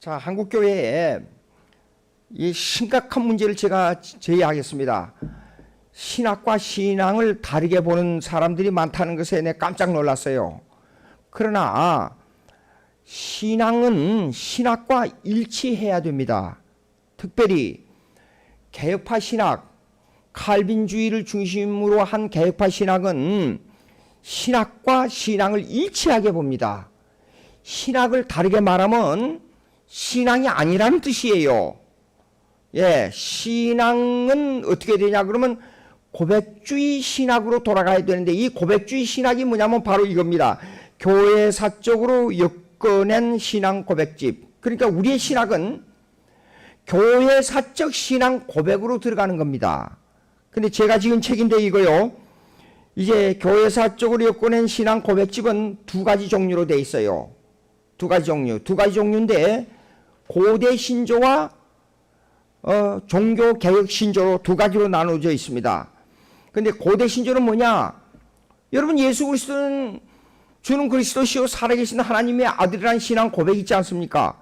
자, 한국 교회에 이 심각한 문제를 제가 제기하겠습니다. 신학과 신앙을 다르게 보는 사람들이 많다는 것에 내 깜짝 놀랐어요. 그러나 신앙은 신학과 일치해야 됩니다. 특별히 개혁파 신학, 칼빈주의를 중심으로 한 개혁파 신학은 신학과 신앙을 일치하게 봅니다. 신학을 다르게 말하면 신앙이 아니라는 뜻이에요. 예, 신앙은 어떻게 되냐 그러면 고백주의 신학으로 돌아가야 되는데 이 고백주의 신학이 뭐냐면 바로 이겁니다. 교회 사적으로 엮어낸 신앙 고백집. 그러니까 우리의 신학은 교회 사적 신앙 고백으로 들어가는 겁니다. 근데 제가 지금 책인데 이거요. 이제 교회 사적으로 엮어낸 신앙 고백집은 두 가지 종류로 돼 있어요. 두 가지 종류. 두 가지 종류인데 고대 신조와 어, 종교 개혁 신조로 두 가지로 나누어져 있습니다. 근데 고대 신조는 뭐냐? 여러분 예수 그리스도는 주는 그리스도시요 살아계신 하나님의 아들이라는 신앙 고백 있지 않습니까?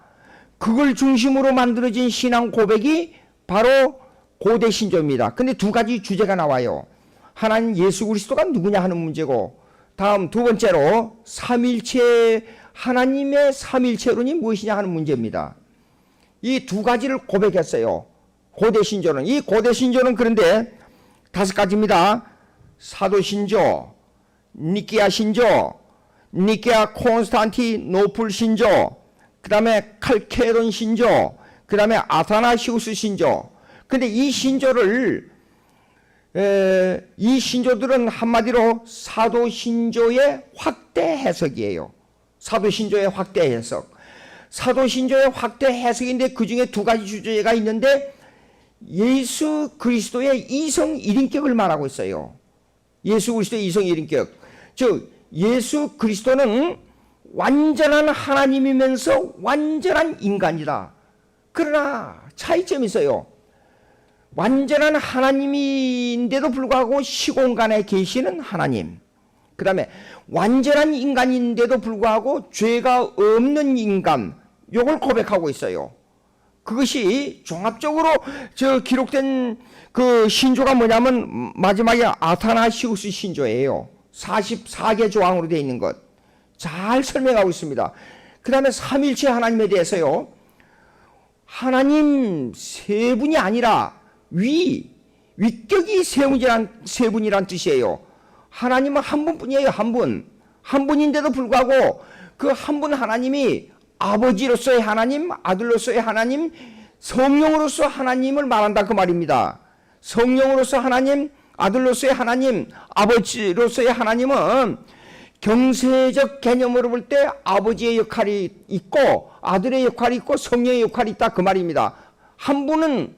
그걸 중심으로 만들어진 신앙 고백이 바로 고대 신조입니다. 근데 두 가지 주제가 나와요. 하나님 예수 그리스도가 누구냐 하는 문제고 다음 두 번째로 삼일체 하나님의 삼일체론이 무엇이냐 하는 문제입니다. 이 두 가지를 고백했어요. 고대 신조는 이 고대 신조는 그런데 다섯 가지입니다. 사도 신조, 니케아 신조, 니케아 콘스탄티노플 신조, 그다음에 칼케론 신조, 그다음에 아타나시우스 신조. 근데 이 신조를 에, 이 신조들은 한마디로 사도 신조의 확대 해석이에요. 사도 신조의 확대 해석. 사도 신조의 확대 해석인데 그 중에 두 가지 주제가 있는데 예수 그리스도의 이성 일인격을 말하고 있어요. 예수 그리스도의 이성 일인격. 즉 예수 그리스도는 완전한 하나님이면서 완전한 인간이다. 그러나 차이점이 있어요. 완전한 하나님인데도 불구하고 시공간에 계시는 하나님. 그 다음에 완전한 인간인데도 불구하고 죄가 없는 인간. 요걸 고백하고 있어요. 그것이 종합적으로 저 기록된 그 신조가 뭐냐면 마지막에 아타나시우스 신조예요. 44개 조항으로 되어 있는 것. 잘 설명하고 있습니다. 그 다음에 삼일체 하나님에 대해서요. 하나님 세 분이 아니라 위, 위격이 세 분이란, 세 분이란 뜻이에요. 하나님은 한 분뿐이에요, 한 분. 한 분인데도 불구하고 그 한 분 하나님이 아버지로서의 하나님, 아들로서의 하나님, 성령으로서 하나님을 말한다 그 말입니다. 성령으로서 하나님, 아들로서의 하나님, 아버지로서의 하나님은 경세적 개념으로 볼 때 아버지의 역할이 있고 아들의 역할이 있고 성령의 역할이 있다 그 말입니다. 한 분은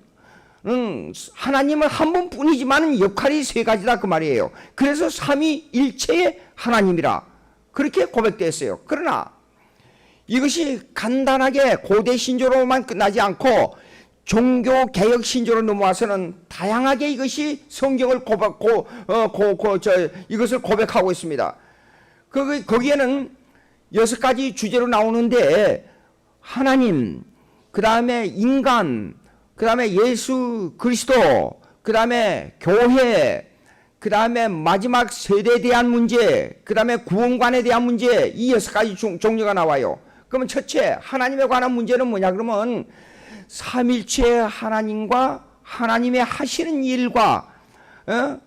음, 하나님은 한 분뿐이지만 역할이 세 가지다 그 말이에요. 그래서 삼위일체의 하나님이라 그렇게 고백되었어요. 그러나 이것이 간단하게 고대 신조로만 끝나지 않고 종교 개혁 신조로 넘어와서는 다양하게 이것이 성경을 고백 고, 어, 고, 고, 저, 이것을 고백하고 있습니다. 그 거기에는 여섯 가지 주제로 나오는데 하나님, 그 다음에 인간, 그 다음에 예수 그리스도, 그 다음에 교회, 그 다음에 마지막 세대에 대한 문제, 그 다음에 구원관에 대한 문제, 이 여섯 가지 종, 종류가 나와요. 그러면 첫째, 하나님에 관한 문제는 뭐냐? 그러면 삼일체 하나님과 하나님의 하시는 일과, 어?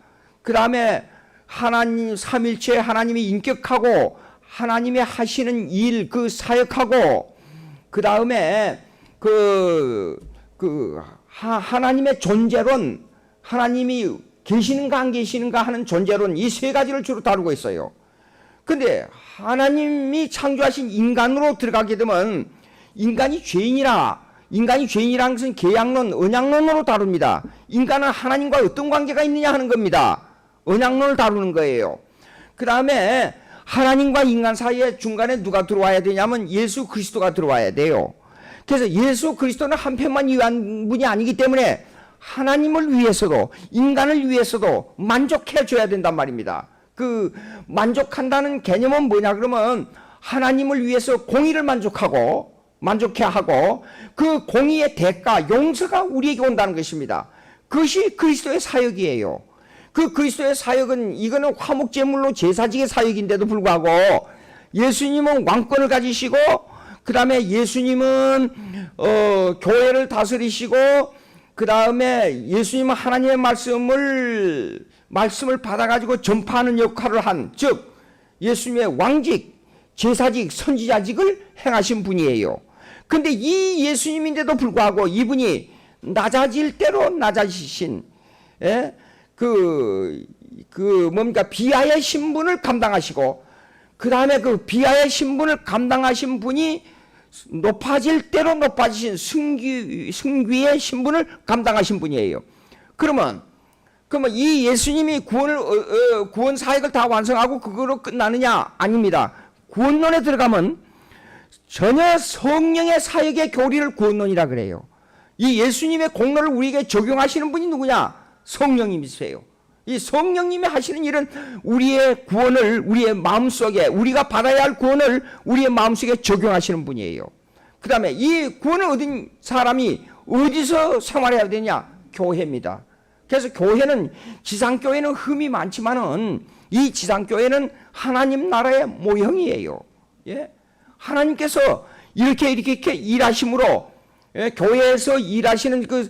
그 다음에 하나님, 삼일체 하나님이 인격하고 하나님의 하시는 일, 그 사역하고, 그 다음에 그, 그, 하, 하나님의 존재론, 하나님이 계시는가 안 계시는가 하는 존재론, 이 세 가지를 주로 다루고 있어요. 근데 하나님이 창조하신 인간으로 들어가게 되면 인간이 죄인이라 인간이 죄인이라는 것은 계약론, 언약론으로 다룹니다. 인간은 하나님과 어떤 관계가 있느냐 하는 겁니다. 언약론을 다루는 거예요. 그 다음에 하나님과 인간 사이에 중간에 누가 들어와야 되냐면 예수 그리스도가 들어와야 돼요. 그래서 예수 그리스도는 한편만 위한 분이 아니기 때문에 하나님을 위해서도 인간을 위해서도 만족해 줘야 된단 말입니다. 그 만족한다는 개념은 뭐냐 그러면 하나님을 위해서 공의를 만족하고 만족해 하고 그 공의의 대가 용서가 우리에게 온다는 것입니다. 그것이 그리스도의 사역이에요. 그 그리스도의 사역은 이거는 화목제물로 제사직의 사역인데도 불구하고 예수님은 왕권을 가지시고 그 다음에 예수님은 어, 교회를 다스리시고 그 다음에 예수님은 하나님의 말씀을 말씀을 받아가지고 전파하는 역할을 한 즉 예수님의 왕직 제사직 선지자직을 행하신 분이에요. 근데 이 예수님인데도 불구하고 이분이 낮아질 대로 낮아지신 예? 그, 그 뭡니까 비하의 신분을 감당하시고 그 다음에 그 비하의 신분을 감당하신 분이 높아질 대로 높아지신 승귀, 승귀의 신분을 감당하신 분이에요. 그러면 그러면 이 예수님이 구원을 어, 어, 구원 사역을 다 완성하고 그거로 끝나느냐? 아닙니다. 구원론에 들어가면 전혀 성령의 사역의 교리를 구원론이라 그래요. 이 예수님의 공로를 우리에게 적용하시는 분이 누구냐? 성령님이세요. 이 성령님이 하시는 일은 우리의 구원을 우리의 마음속에 우리가 받아야 할 구원을 우리의 마음속에 적용하시는 분이에요. 그 다음에 이 구원을 얻은 사람이 어디서 생활해야 되냐? 교회입니다. 그래서 교회는 지상교회는 흠이 많지만은 이 지상교회는 하나님 나라의 모형이에요. 예? 하나님께서 이렇게 이렇게, 이렇게 일하심으로 예? 교회에서 일하시는 그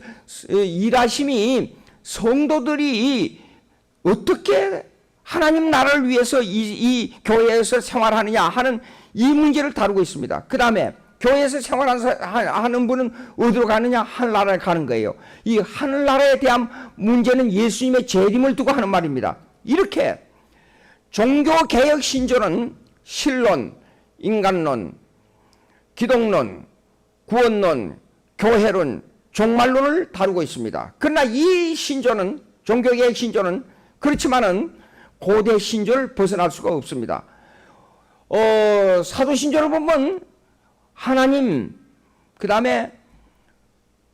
어, 일하심이 성도들이 어떻게 하나님 나라를 위해서 이, 이 교회에서 생활하느냐 하는 이 문제를 다루고 있습니다. 그 다음에 교회에서 생활하는 분은 어디로 가느냐? 하늘나라에 가는 거예요. 이 하늘나라에 대한 문제는 예수님의 재림을 두고 하는 말입니다. 이렇게 종교개혁 신조는 신론, 인간론, 기독론, 구원론, 교회론, 종말론을 다루고 있습니다. 그러나 이 신조는 종교개혁 신조는 그렇지만은 고대 신조를 벗어날 수가 없습니다. 어, 사도 신조를 보면 하나님, 그 다음에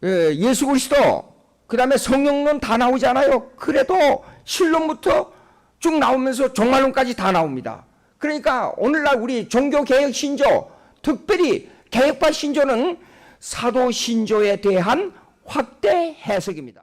예수 그리스도, 그 다음에 성령론 다 나오잖아요. 그래도 신론부터 쭉 나오면서 종말론까지 다 나옵니다. 그러니까 오늘날 우리 종교개혁 신조, 특별히 개혁파 신조는 사도 신조에 대한 확대 해석입니다.